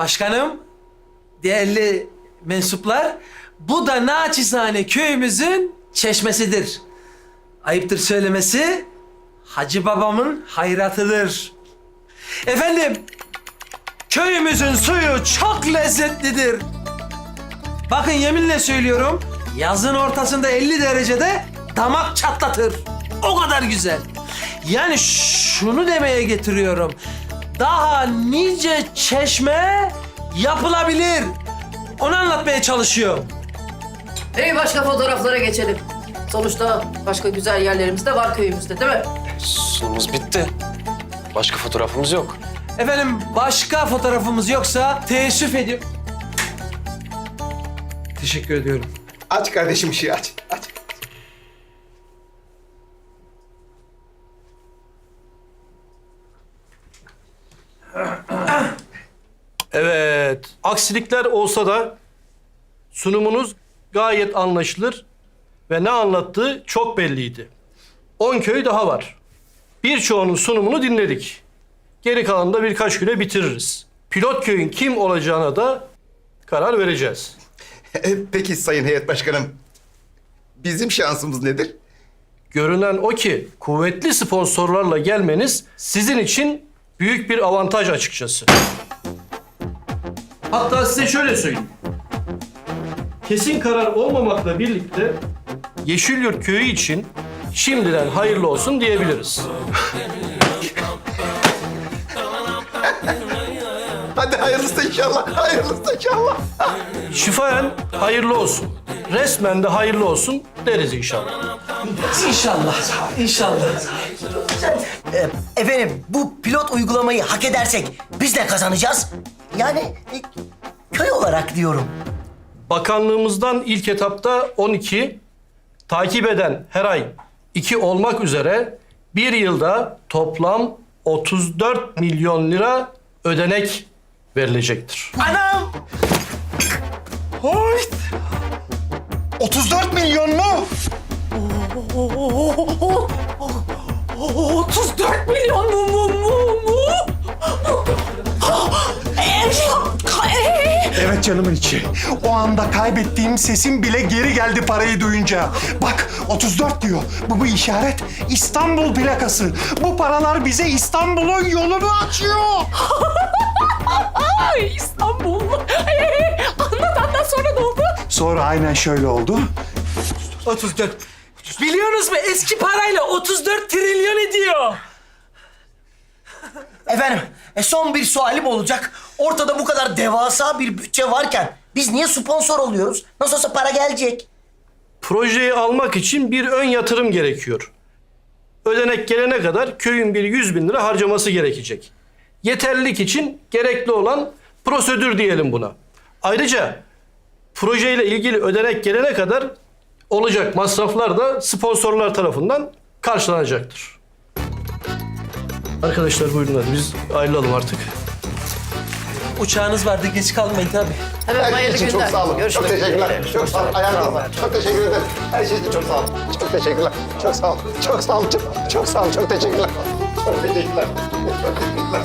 Başkanım, değerli mensuplar, bu da naçizane köyümüzün çeşmesidir. Ayıptır söylemesi, Hacı babamın hayratıdır. Efendim, köyümüzün suyu çok lezzetlidir. Bakın yeminle söylüyorum, yazın ortasında 50 derecede damak çatlatır. O kadar güzel. Yani şunu demeye getiriyorum. Daha nice çeşme yapılabilir. Onu anlatmaya çalışıyorum. Hey başka fotoğraflara geçelim. Sonuçta başka güzel yerlerimiz de var köyümüzde değil mi? Sunumuz bitti. Başka fotoğrafımız yok. Efendim başka fotoğrafımız yoksa teessüf ediyorum. Teşekkür ediyorum. Aç kardeşim ışığı aç. Evet, aksilikler olsa da sunumunuz gayet anlaşılır ve ne anlattığı çok belliydi. 10 köy daha var. Birçoğunun sunumunu dinledik. Geri kalanını da birkaç güne bitiririz. Pilot köyün kim olacağına da karar vereceğiz. E, Peki Sayın Heyet Başkanım. Bizim şansımız nedir? Görünen o ki kuvvetli sponsorlarla gelmeniz sizin için büyük bir avantaj açıkçası. Hatta size şöyle söyleyeyim. Kesin karar olmamakla birlikte Yeşilyurt köyü için şimdiden hayırlı olsun diyebiliriz. Hadi hayırlısı inşallah. Hayırlısı inşallah. Şifayen hayırlı olsun. Resmen de hayırlı olsun deriz inşallah. İnşallah, inşallah. Ee, efendim bu pilot uygulamayı hak edersek biz de kazanacağız. Yani e, köy olarak diyorum. Bakanlığımızdan ilk etapta 12, takip eden her ay 2 olmak üzere bir yılda toplam 34 milyon lira ödenek verilecektir. Anam! Hoyt! 34 milyon mu? 34 milyon mu mu mu canımın içi. O anda kaybettiğim sesim bile geri geldi parayı duyunca. Bak 34 diyor. Bu bu işaret İstanbul plakası. Bu paralar bize İstanbul'un yolunu açıyor. Ay İstanbul. Ay, anlat anlat sonra ne oldu? Sonra aynen şöyle oldu. 34. Biliyorsunuz mu eski parayla 34 trilyon ediyor. Efendim e, son bir sualim olacak. Ortada bu kadar devasa bir bütçe varken biz niye sponsor oluyoruz? Nasıl olsa para gelecek. Projeyi almak için bir ön yatırım gerekiyor. Ödenek gelene kadar köyün bir 100 bin lira harcaması gerekecek. Yeterlilik için gerekli olan prosedür diyelim buna. Ayrıca projeyle ilgili ödenek gelene kadar olacak masraflar da sponsorlar tarafından karşılanacaktır. Arkadaşlar buyurun hadi biz ayrılalım artık. Uçağınız vardı geç kalmayın tabii. Evet Her şey hayırlı için günler. çok sağ olun. Görüşmek çok teşekkürler. üzere. Çok sağ olun. Ayağınıza Çok teşekkür ederim. Her şey için çok sağ olun. Çok teşekkürler. Çok sağ olun. Çok sağ olun. Çok, çok sağ olun. Çok teşekkürler. Çok teşekkürler. Çok teşekkürler.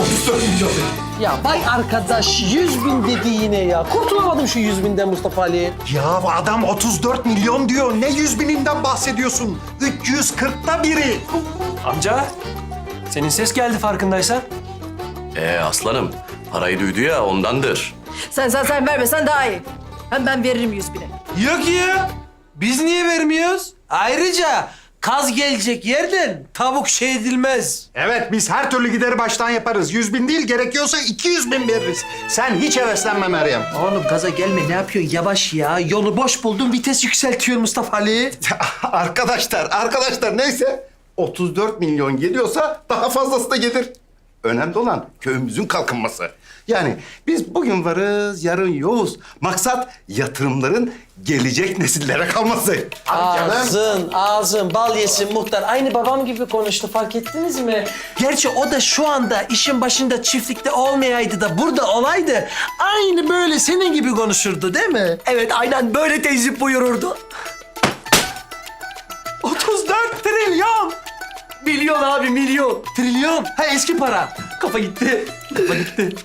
34 milyon. Ya vay arkadaş 100 bin dedi yine ya. Kurtulamadım şu 100 binden Mustafa Ali. Ya adam 34 milyon diyor. Ne yüz bininden bahsediyorsun? 340'ta biri. Amca, senin ses geldi farkındaysan. Ee aslanım, parayı duydu ya ondandır. Sen sen sen vermesen daha iyi. Hem ben veririm yüz bine. Yok ya. Biz niye vermiyoruz? Ayrıca kaz gelecek yerden tavuk şey edilmez. Evet biz her türlü gideri baştan yaparız. 100 bin değil gerekiyorsa 200 bin veririz. Sen hiç heveslenme Meryem. Oğlum gaza gelme ne yapıyorsun yavaş ya. Yolu boş buldum vites yükseltiyor Mustafa Ali. arkadaşlar, arkadaşlar neyse 34 milyon geliyorsa daha fazlası da gelir. Önemli olan köyümüzün kalkınması. Yani biz bugün varız, yarın yoğuz. Maksat yatırımların gelecek nesillere kalması. Tabii canım. Ağzın ağzın bal yesin muhtar. Aynı babam gibi konuştu fark ettiniz mi? Gerçi o da şu anda işin başında çiftlikte olmayaydı da burada olaydı. Aynı böyle senin gibi konuşurdu değil mi? Evet aynen böyle teyzip buyururdu. Milyon abi milyon. Trilyon. Ha eski para. Kafa gitti. Kafa gitti.